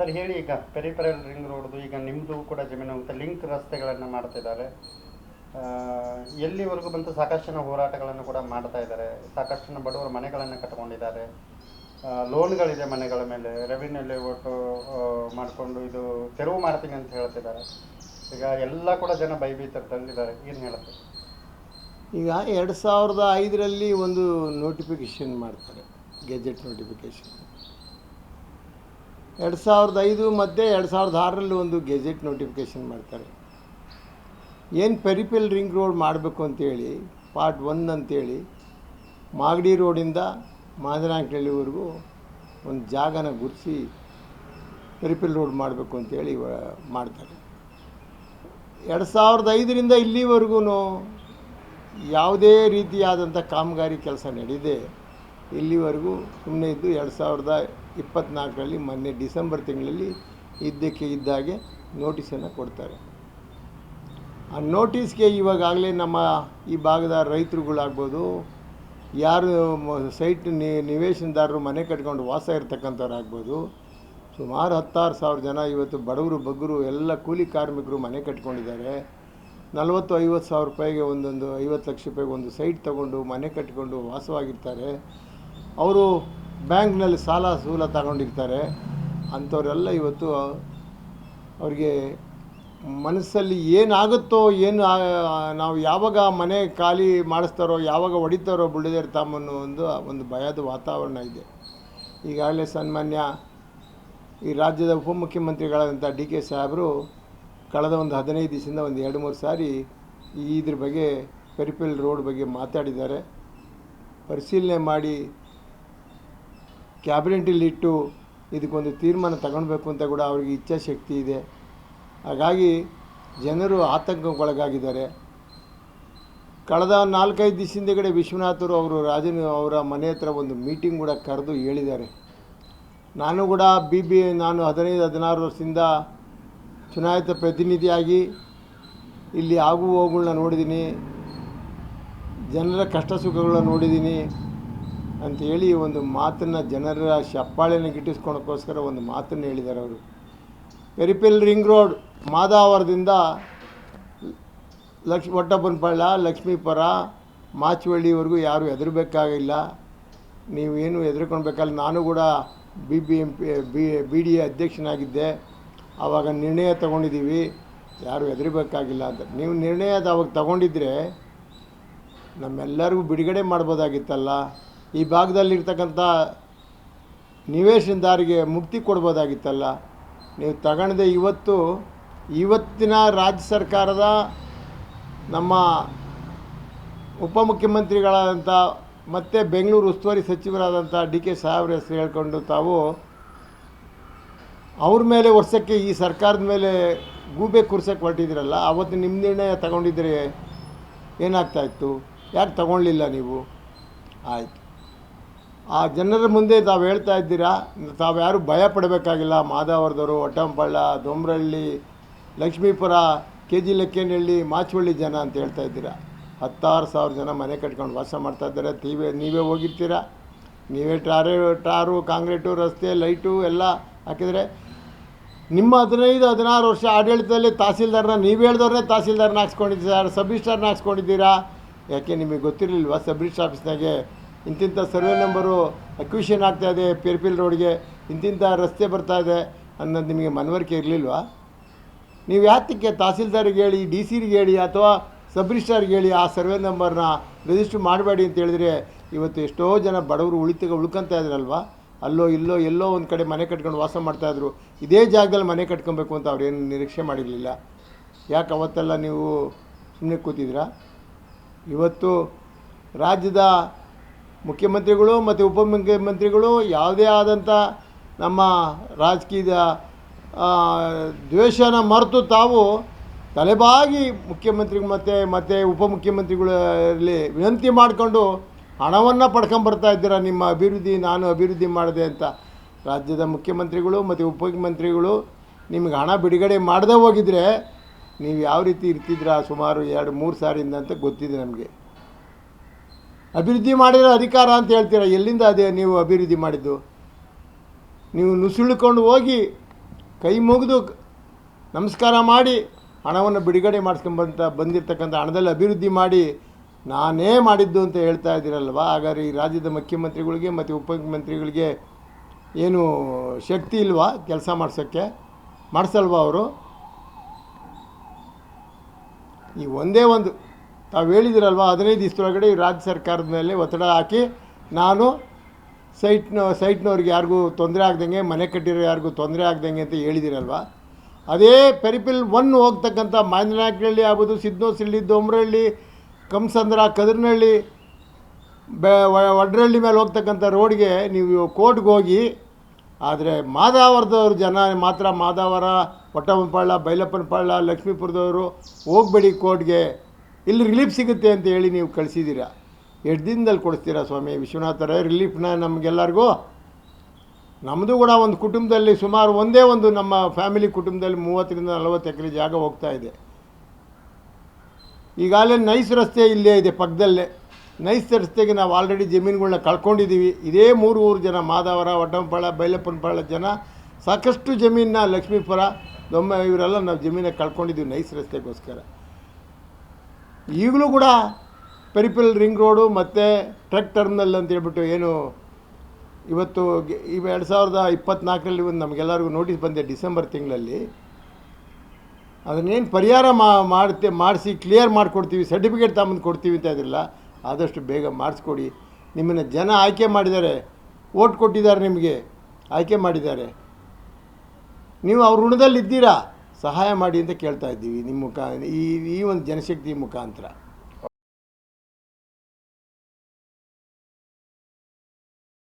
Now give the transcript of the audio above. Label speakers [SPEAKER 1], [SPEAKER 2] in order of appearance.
[SPEAKER 1] Sir, ಹೇಳಿ ಈಗ peripheral ring ರೋಡ್ದು ಈಗ ನಿಮ್ಮದು ಕೂಡ ಜಮೀನು ಅಂತ ಲಿಂಕ್ ರಸ್ತೆಗಳನ್ನು ಮಾಡ್ತಿದ್ದಾರೆ. ಎಲ್ಲಿವರೆಗೂ ಬಂತು ಸಾಕಷ್ಟು ಹೋರಾಟಗಳನ್ನು ಕೂಡ ಮಾಡ್ತಾ ಇದ್ದಾರೆ. ಸಾಕಷ್ಟು ಬಡವರ ಮನೆಗಳನ್ನು ಕಟ್ಕೊಂಡಿದ್ದಾರೆ. ಲೋನ್ಗಳಿದೆ ಮನೆಗಳ ಮೇಲೆ ರೆವಿನ್ಯೂ ಲೇಔಟು ಮಾಡಿಕೊಂಡು ಇದು ತೆರವು ಮಾಡ್ತೀನಿ ಅಂತ ಹೇಳ್ತಿದ್ದಾರೆ. ಈಗ ಎಲ್ಲ ಕೂಡ ಜನ ತಂದಿದ್ದಾರೆ. ಏನು ಹೇಳುತ್ತೆ
[SPEAKER 2] ಈಗ ಎರಡು ಸಾವಿರದ ಐದರಲ್ಲಿ ಒಂದು ನೋಟಿಫಿಕೇಷನ್ ಮಾಡ್ತಾರೆ ಗೆಜೆಟ್ ನೋಟಿಫಿಕೇಷನ್ ಎರಡು ಸಾವಿರದ ಐದು ಮತ್ತು ಎರಡು ಸಾವಿರದ ಆರರಲ್ಲಿ ಒಂದು ಗೆಜೆಟ್ ನೋಟಿಫಿಕೇಷನ್ ಮಾಡ್ತಾರೆ. ಏನು ಪೆರಿಪಿಲ್ ರಿಂಗ್ ರೋಡ್ ಮಾಡಬೇಕು ಅಂತೇಳಿ, ಪಾರ್ಟ್ ಒನ್ ಅಂತೇಳಿ, ಮಾಗಡಿ ರೋಡಿಂದ ಮಾದನಾಂಕಳ್ಳಿವರೆಗೂ ಒಂದು ಜಾಗನ ಗುರುತಿಸಿ ಪೆರಿಪೆಲ್ ರೋಡ್ ಮಾಡಬೇಕು ಅಂತೇಳಿ ಮಾಡ್ತಾರೆ. ಎರಡು ಸಾವಿರದ ಐದರಿಂದ ಇಲ್ಲಿವರೆಗೂ ಯಾವುದೇ ರೀತಿಯಾದಂಥ ಕಾಮಗಾರಿ ಕೆಲಸ ನಡೆಯದೆ ಇಲ್ಲಿವರೆಗೂ ಸುಮ್ಮನೆ ಇದ್ದು ಎರಡು ಸಾವಿರದ ಇಪ್ಪತ್ತ್ನಾಲ್ಕರಲ್ಲಿ ಮೊನ್ನೆ ಡಿಸೆಂಬರ್ ತಿಂಗಳಲ್ಲಿ ಇದ್ದಕ್ಕೆ ಇದ್ದಾಗೆ ನೋಟಿಸನ್ನು ಕೊಡ್ತಾರೆ. ಆ ನೋಟಿಸ್ಗೆ ಇವಾಗಲೇ ನಮ್ಮ ಈ ಭಾಗದ ರೈತರುಗಳಾಗ್ಬೋದು, ಯಾರು ಸೈಟ್ ನಿವೇಶನದಾರರು ಮನೆ ಕಟ್ಕೊಂಡು ವಾಸ ಇರ್ತಕ್ಕಂಥವ್ರಾಗ್ಬೋದು, ಸುಮಾರು ಹತ್ತಾರು ಸಾವಿರ ಜನ ಇವತ್ತು ಬಡವರು, ಬಗ್ಗರು, ಎಲ್ಲ ಕೂಲಿ ಕಾರ್ಮಿಕರು ಮನೆ ಕಟ್ಕೊಂಡಿದ್ದಾರೆ. ನಲವತ್ತು ಐವತ್ತು ಸಾವಿರ ರೂಪಾಯಿಗೆ ಒಂದೊಂದು ಐವತ್ತು ಲಕ್ಷ ರೂಪಾಯಿಗೆ ಒಂದು ಸೈಟ್ ತಗೊಂಡು ಮನೆ ಕಟ್ಕೊಂಡು ವಾಸವಾಗಿರ್ತಾರೆ. ಅವರು ಬ್ಯಾಂಕ್ನಲ್ಲಿ ಸಾಲ ಸೂಲ ತಗೊಂಡಿರ್ತಾರೆ. ಅಂಥವರೆಲ್ಲ ಇವತ್ತು ಅವ್ರಿಗೆ ಮನಸ್ಸಲ್ಲಿ ಏನಾಗುತ್ತೋ, ಏನು ನಾವು ಯಾವಾಗ ಮನೆ ಖಾಲಿ ಮಾಡಿಸ್ತಾರೋ, ಯಾವಾಗ ಹೊಡಿತಾರೋ ಬುಳ್ಳಿದೇರ್ ತಾಮನ್ನು ಒಂದು ಒಂದು ಭಯದ ವಾತಾವರಣ ಇದೆ. ಈಗಾಗಲೇ ಸನ್ಮಾನ್ಯ ಈ ರಾಜ್ಯದ ಉಪಮುಖ್ಯಮಂತ್ರಿಗಳಾದಂಥ ಡಿ ಕೆ ಸಾಹೇಬರು ಕಳೆದ ಒಂದು ಹದಿನೈದು ದಿವಸದಿಂದ ಒಂದು ಎರಡು ಮೂರು ಸಾರಿ ಇದ್ರ ಬಗ್ಗೆ ಪೆರಿಪಿಲ್ ರೋಡ್ ಬಗ್ಗೆ ಮಾತಾಡಿದ್ದಾರೆ. ಪರಿಶೀಲನೆ ಮಾಡಿ ಕ್ಯಾಬಿನೆಟಲ್ಲಿಟ್ಟು ಇದಕ್ಕೊಂದು ತೀರ್ಮಾನ ತಗೊಳ್ಬೇಕು ಅಂತ ಕೂಡ ಅವ್ರಿಗೆ ಇಚ್ಛಾಶಕ್ತಿ ಇದೆ. ಹಾಗಾಗಿ ಜನರು ಆತಂಕಕ್ಕೊಳಗಾಗಿದ್ದಾರೆ. ಕಳೆದ ನಾಲ್ಕೈದು ದಿವಸದಿಂದಗಡೆ ವಿಶ್ವನಾಥರು ಅವರು ರಾಜನ ಅವರ ಮನೆ ಹತ್ರ ಒಂದು ಮೀಟಿಂಗ್ ಕೂಡ ಕರೆದು ಹೇಳಿದ್ದಾರೆ. ನಾನು ಕೂಡ ಬಿ ಬಿ ನಾನು ಹದಿನೈದು, ಹದಿನಾರು ವರ್ಷದಿಂದ ಚುನಾಯಿತ ಪ್ರತಿನಿಧಿಯಾಗಿ ಇಲ್ಲಿ ಆಗು ಹೋಗುಗಳನ್ನ ನೋಡಿದ್ದೀನಿ. ಜನರ ಕಷ್ಟ ಸುಖಗಳನ್ನ ನೋಡಿದ್ದೀನಿ. ಅಂಥೇಳಿ ಒಂದು ಮಾತನ್ನು ಜನರ ಚಪ್ಪಾಳೆನ ಗಿಟ್ಟಿಸ್ಕೊಳಕ್ಕೋಸ್ಕರ ಒಂದು ಮಾತನ್ನು ಹೇಳಿದ್ದಾರೆ ಅವರು. ಪೆರಿಪೆಲ್ ರಿಂಗ್ ರೋಡ್ ಮಾದಾವರದಿಂದ ಲಕ್ಷ ಒಟ್ಟಪ್ಪನಪಳ್ಳ ಲಕ್ಷ್ಮೀಪುರ, ಮಾಚುವಳ್ಳಿವರೆಗೂ ಯಾರು ಹೆದರಬೇಕಾಗಿಲ್ಲ. ನೀವೇನು ಹೆದರ್ಕೊಳ್ಬೇಕಲ್ಲ ನಾನು ಕೂಡ B B M P B B D A ಅಧ್ಯಕ್ಷನಾಗಿದ್ದೆ. ಆವಾಗ ನಿರ್ಣಯ ತಗೊಂಡಿದ್ದೀವಿ. ಯಾರು ಹೆದರಬೇಕಾಗಿಲ್ಲ ಅಂತ. ನೀವು ನಿರ್ಣಯ ಅವಾಗ ತಗೊಂಡಿದ್ರೆ ನಮ್ಮೆಲ್ಲರಿಗೂ ಬಿಡುಗಡೆ ಮಾಡ್ಬೋದಾಗಿತ್ತಲ್ಲ. ಈ ಭಾಗದಲ್ಲಿರ್ತಕ್ಕಂಥ ನಿವೇಶನದಾರಿಗೆ ಮುಕ್ತಿ ಕೊಡ್ಬೋದಾಗಿತ್ತಲ್ಲ, ನೀವು ತಗೊಳ್ಳದೆ ಇವತ್ತು, ಇವತ್ತಿನ ರಾಜ್ಯ ಸರ್ಕಾರದ ನಮ್ಮ ಉಪಮುಖ್ಯಮಂತ್ರಿಗಳಾದಂಥ ಮತ್ತು ಬೆಂಗಳೂರು ಉಸ್ತುವಾರಿ ಸಚಿವರಾದಂಥ ಡಿ ಕೆ ಸಾಹೇಬ್ರ ಹೆಸರು ಹೇಳ್ಕೊಂಡು ತಾವು ಅವ್ರ ಮೇಲೆ ವರ್ಷಕ್ಕೆ ಈ ಸರ್ಕಾರದ ಮೇಲೆ ಗೂಬೆ ಕುರ್ಸಕ್ಕೆ ಹೊರಟಿದ್ದೀರಲ್ಲ, ಅವತ್ತು ನಿಮ್ಮ ನಿರ್ಣಯ ತಗೊಂಡಿದ್ರೆ ಏನಾಗ್ತಾಯಿತ್ತು ಯಾಕೆ ತಗೊಳ್ಳಿಲ್ಲ ನೀವು? ಆಯಿತು. ಆ ಜನರ ಮುಂದೆ ತಾವು ಹೇಳ್ತಾ ಇದ್ದೀರಾ? ತಾವು ಯಾರು ಭಯ ಪಡಬೇಕಾಗಿಲ್ಲ ಮಾದಾವರದವರು ಒಟ್ಟಂಪಳ್ಳ ದೊಮ್ರಹಳ್ಳಿ ಲಕ್ಷ್ಮೀಪುರ ಕೆ ಜಿ ಲೆಕ್ಕೇನಹಳ್ಳಿ, ಮಾಚುವಳ್ಳಿ ಜನ ಅಂತ ಹೇಳ್ತಾ ಇದ್ದೀರಾ? ಹತ್ತಾರು ಸಾವಿರ ಜನ ಮನೆ ಕಟ್ಕೊಂಡು ವಾಸ ಮಾಡ್ತಾ ಇದ್ದಾರೆ. ತೀವೇ, ನೀವೇ ಹೋಗಿರ್ತೀರಾ? ನೀವೇ ಟಾರೆ ಟಾರು ಕಾಂಕ್ರೀಟು, ರಸ್ತೆ, ಲೈಟು ಎಲ್ಲ ಹಾಕಿದರೆ ನಿಮ್ಮ ಹದಿನೈದು, ಹದಿನಾರು ವರ್ಷ ಆಡಳಿತದಲ್ಲಿ ತಹಸೀಲ್ದಾರ್ನ, ನೀವು ಹೇಳ್ದವ್ರನ್ನೇ ತಹಸೀಲ್ದಾರ್ನ ಹಾಕ್ಸ್ಕೊಂಡಿದ್ದೀರಾ? ಸಬ್ ರಿಜಿಸ್ಟಾರ್ನ ಹಾಕ್ಸ್ಕೊಂಡಿದ್ದೀರಾ? ಯಾಕೆ ನಿಮಗೆ ಗೊತ್ತಿರಲಿಲ್ವಾ ಸಬ್ ರಿಜಿಸ್ಟರ್ ಆಫೀಸ್ನಾಗೆ? ಇಂತಿಂಥ ಸರ್ವೆ ನಂಬರು ಅಕ್ವಿಷನ್ ಆಗ್ತಾಯಿದೆ ಪೇರ್ಪಿಲ್ ರೋಡ್ಗೆ ಇಂತಿಂಥ ರಸ್ತೆ ಬರ್ತಾ ಇದೆ ಅನ್ನೋದು ನಿಮಗೆ ಮನವರಿಕೆ ಇರಲಿಲ್ವಾ? ನೀವು ಯಾತಕ್ಕೆ ತಹಸೀಲ್ದಾರಿಗೆ ಹೇಳಿ, ಡಿ ಸಿರಿಗೆ ಹೇಳಿ ಅಥವಾ ಸಬ್ ರಿಜಿಸ್ಟ್ರಾರ್ಗೆ ಹೇಳಿ ಆ ಸರ್ವೆ ನಂಬರ್ನ ರಿಜಿಸ್ಟ್ರ್ ಮಾಡಬೇಡಿ ಅಂತ ಹೇಳಿದ್ರೆ ಇವತ್ತು ಎಷ್ಟೋ ಜನ ಬಡವರು ಉಳಿತಾಗ ಉಳ್ಕೊತಾ ಇದ್ರಲ್ವಾ? ಅಲ್ಲೋ ಇಲ್ಲೋ ಎಲ್ಲೋ ಒಂದು ಕಡೆ ಮನೆ ಕಟ್ಕೊಂಡು ವಾಸ ಮಾಡ್ತಾಯಿದ್ರು ಇದೇ ಜಾಗದಲ್ಲಿ ಮನೆ ಕಟ್ಕೊಬೇಕು ಅಂತ ಅವ್ರೇನು ನಿರೀಕ್ಷೆ ಮಾಡಿರಲಿಲ್ಲ. ಯಾಕೆ ಅವತ್ತೆಲ್ಲ ನೀವು ಸುಮ್ಮನೆ ಕೂತಿದ್ರಾ? ಇವತ್ತು ರಾಜ್ಯದ ಮುಖ್ಯಮಂತ್ರಿಗಳು ಮತ್ತು ಉಪಮುಖ್ಯಮಂತ್ರಿಗಳು ಯಾವುದೇ ಆದಂಥ ನಮ್ಮ ರಾಜಕೀಯದ ದ್ವೇಷನ ಮರೆತು ತಾವು ತಲೆಬಾಗಿ ಮುಖ್ಯಮಂತ್ರಿ ಮತ್ತು ಮತ್ತು ಉಪಮುಖ್ಯಮಂತ್ರಿಗಳಲ್ಲಿ ವಿನಂತಿ ಮಾಡಿಕೊಂಡು ಹಣವನ್ನು ಪಡ್ಕೊಂಬರ್ತಾ ಇದ್ದೀರಾ? ನಿಮ್ಮ ಅಭಿವೃದ್ಧಿ, ನಾನು ಅಭಿವೃದ್ಧಿ ಮಾಡಿದೆ ಅಂತ. ರಾಜ್ಯದ ಮುಖ್ಯಮಂತ್ರಿಗಳು ಮತ್ತು ಉಪಮುಖ್ಯಮಂತ್ರಿಗಳು ನಿಮಗೆ ಹಣ ಬಿಡುಗಡೆ ಮಾಡದೇ ಹೋಗಿದ್ರೆ ನೀವು ಯಾವ ರೀತಿ ಇರ್ತಿದ್ರ ಸುಮಾರು ಎರಡು, ಮೂರು ಸಾರಿಯಿಂದ ಅಂತ ಗೊತ್ತಿದೆ ನಮಗೆ. ಅಭಿವೃದ್ಧಿ ಮಾಡಿರೋ ಅಧಿಕಾರ ಅಂತ ಹೇಳ್ತೀರ? ಎಲ್ಲಿಂದ ಅದೇ ನೀವು ಅಭಿವೃದ್ಧಿ ಮಾಡಿದ್ದು? ನೀವು ನುಸುಳುಕೊಂಡು ಹೋಗಿ ಕೈ ಮುಗಿದು ನಮಸ್ಕಾರ ಮಾಡಿ ಹಣವನ್ನು ಬಿಡುಗಡೆ ಮಾಡಿಸ್ಕೊಂಬಂತ, ಬಂದಿರತಕ್ಕಂಥ ಹಣದಲ್ಲಿ ಅಭಿವೃದ್ಧಿ ಮಾಡಿ ನಾನೇ ಮಾಡಿದ್ದು ಅಂತ ಹೇಳ್ತಾ ಇದ್ದೀರಲ್ವ? ಹಾಗಾದ್ರೆ ಈ ರಾಜ್ಯದ ಮುಖ್ಯಮಂತ್ರಿಗಳಿಗೆ ಮತ್ತು ಉಪಮುಖ್ಯಮಂತ್ರಿಗಳಿಗೆ ಏನು ಶಕ್ತಿ ಇಲ್ವಾ ಕೆಲಸ ಮಾಡಿಸೋಕ್ಕೆ? ಮಾಡಿಸಲ್ವಾ ಅವರು? ಈ ಒಂದೇ ಒಂದು ತಾವು ಹೇಳಿದಿರಲ್ವ, ಹದಿನೈದು ದಿವಸದೊಳಗಡೆ ರಾಜ್ಯ ಸರ್ಕಾರದ ಮೇಲೆ ಒತ್ತಡ ಹಾಕಿ, ನಾನು ಸೈಟ್ನ, ಸೈಟ್ನವ್ರಿಗೆ ಯಾರಿಗೂ ತೊಂದರೆ ಆಗ್ದಂಗೆ, ಮನೆ ಕಟ್ಟಿರೋ ಯಾರಿಗೂ ತೊಂದರೆ ಆಗ್ದಂಗೆ ಅಂತ ಹೇಳಿದಿರಲ್ವ. ಅದೇ ಪೆರಿಪಿಲ್ ಒನ್ ಹೋಗ್ತಕ್ಕಂಥ ಮಾಂಜನಾಯಕನಹಳ್ಳಿ ಆಗ್ಬೋದು ಸಿದ್ನೋಸಳ್ಳಿ ದೊಮ್ರಹಳ್ಳಿ ಕಂಸಂದ್ರ ಕದ್ರನಹಳ್ಳಿ ಬೆ ವಡ್ರಹಳ್ಳಿ ಮೇಲೆ ಹೋಗ್ತಕ್ಕಂಥ ರೋಡ್ಗೆ ನೀವು ಕೋರ್ಟ್ಗೆ ಹೋಗಿ, ಆದರೆ ಮಾದಾವರದವ್ರ ಜನ ಮಾತ್ರ, ಮಾದಾವರ ಒಟ್ಟಮ್ಮನಪಾಳ್ಯ ಬೈಲಪ್ಪನಪಾಳ್ಯ ಲಕ್ಷ್ಮೀಪುರದವರು ಹೋಗ್ಬೇಡಿ ಕೋರ್ಟ್ಗೆ. ಇಲ್ಲಿ ರಿಲೀಫ್ ಸಿಗುತ್ತೆ ಅಂತ ಹೇಳಿ ನೀವು ಕಳಿಸಿದ್ದೀರಾ? ಎಷ್ಟು ದಿನದಲ್ಲಿ ಕೊಡಿಸ್ತೀರಾ ಸ್ವಾಮಿ ವಿಶ್ವನಾಥರೇ? ರಿಲೀಫ್ನ ನಮಗೆಲ್ಲರಿಗೂ? ನಮ್ಮದು ಕೂಡ ಒಂದು ಕುಟುಂಬದಲ್ಲಿ ಸುಮಾರು ಒಂದೇ ಒಂದು ನಮ್ಮ ಫ್ಯಾಮಿಲಿ ಕುಟುಂಬದಲ್ಲಿ ಮೂವತ್ತರಿಂದ ನಲವತ್ತು ಎಕರೆ ಜಾಗ ಹೋಗ್ತಾ ಇದೆ. ಈಗಾಗಲೇ ನೈಸ್ ರಸ್ತೆ ಇಲ್ಲೇ ಇದೆ ಪಕ್ಕದಲ್ಲೇ. ನೈಸ್ ರಸ್ತೆಗೆ ನಾವು ಆಲ್ರೆಡಿ ಜಮೀನುಗಳನ್ನ ಕಳ್ಕೊಂಡಿದ್ದೀವಿ. ಇದೇ ಮೂರು ಊರು ಜನ, ಮಾದವರ ಒಡ್ಡಂಪಾಳ ಬೈಲಪ್ಪನಪಾಳ ಜನ, ಸಾಕಷ್ಟು ಜಮೀನನ್ನ ಲಕ್ಷ್ಮೀಪುರ, ದೊಮ್ಮೆ, ಇವರೆಲ್ಲ ನಾವು ಜಮೀನ ಕಳ್ಕೊಂಡಿದ್ದೀವಿ ನೈಸ್ ರಸ್ತೆಗೋಸ್ಕರ. ಈಗಲೂ ಕೂಡ ಪೆರಿಪಲ್ ರಿಂಗ್ ರೋಡು ಮತ್ತು ಟ್ರಕ್ ಟರ್ಮಿನಲ್ ಅಂತ ಹೇಳ್ಬಿಟ್ಟು ಏನು ಇವತ್ತು ಈ ಎರಡು ಸಾವಿರದ ಇಪ್ಪತ್ತ್ನಾಲ್ಕರಲ್ಲಿ ಒಂದು ನಮಗೆಲ್ಲರಿಗೂ ನೋಟಿಸ್ ಬಂದೆ ಡಿಸೆಂಬರ್ ತಿಂಗಳಲ್ಲಿ. ಅದನ್ನೇನು ಪರಿಹಾರ ಮಾಡ್ತೆ ಮಾಡಿಸಿ ಕ್ಲಿಯರ್ ಮಾಡಿಕೊಡ್ತೀವಿ ಸರ್ಟಿಫಿಕೇಟ್ ತಗೊಂಬಂದು ಕೊಡ್ತೀವಿ ಅಂತ ಅದಿಲ್ಲ ಆದಷ್ಟು ಬೇಗ ಮಾಡಿಸ್ಕೊಡಿ. ನಿಮ್ಮನ್ನು ಜನ ಆಯ್ಕೆ ಮಾಡಿದ್ದಾರೆ. ಓಟ್ ಕೊಟ್ಟಿದ್ದಾರೆ ನಿಮಗೆ. ಆಯ್ಕೆ ಮಾಡಿದ್ದಾರೆ. ನೀವು ಅವ್ರ ಋಣದಲ್ಲಿ ಇದ್ದೀರಾ ಸಹಾಯ ಮಾಡಿ ಅಂತ ಕೇಳ್ತಾ ಇದ್ದೀವಿ. ನಿಮ್ಮ ಮುಖ ಈ ಈ ಒಂದು ಜನಶಕ್ತಿ ಮುಖಾಂತರ.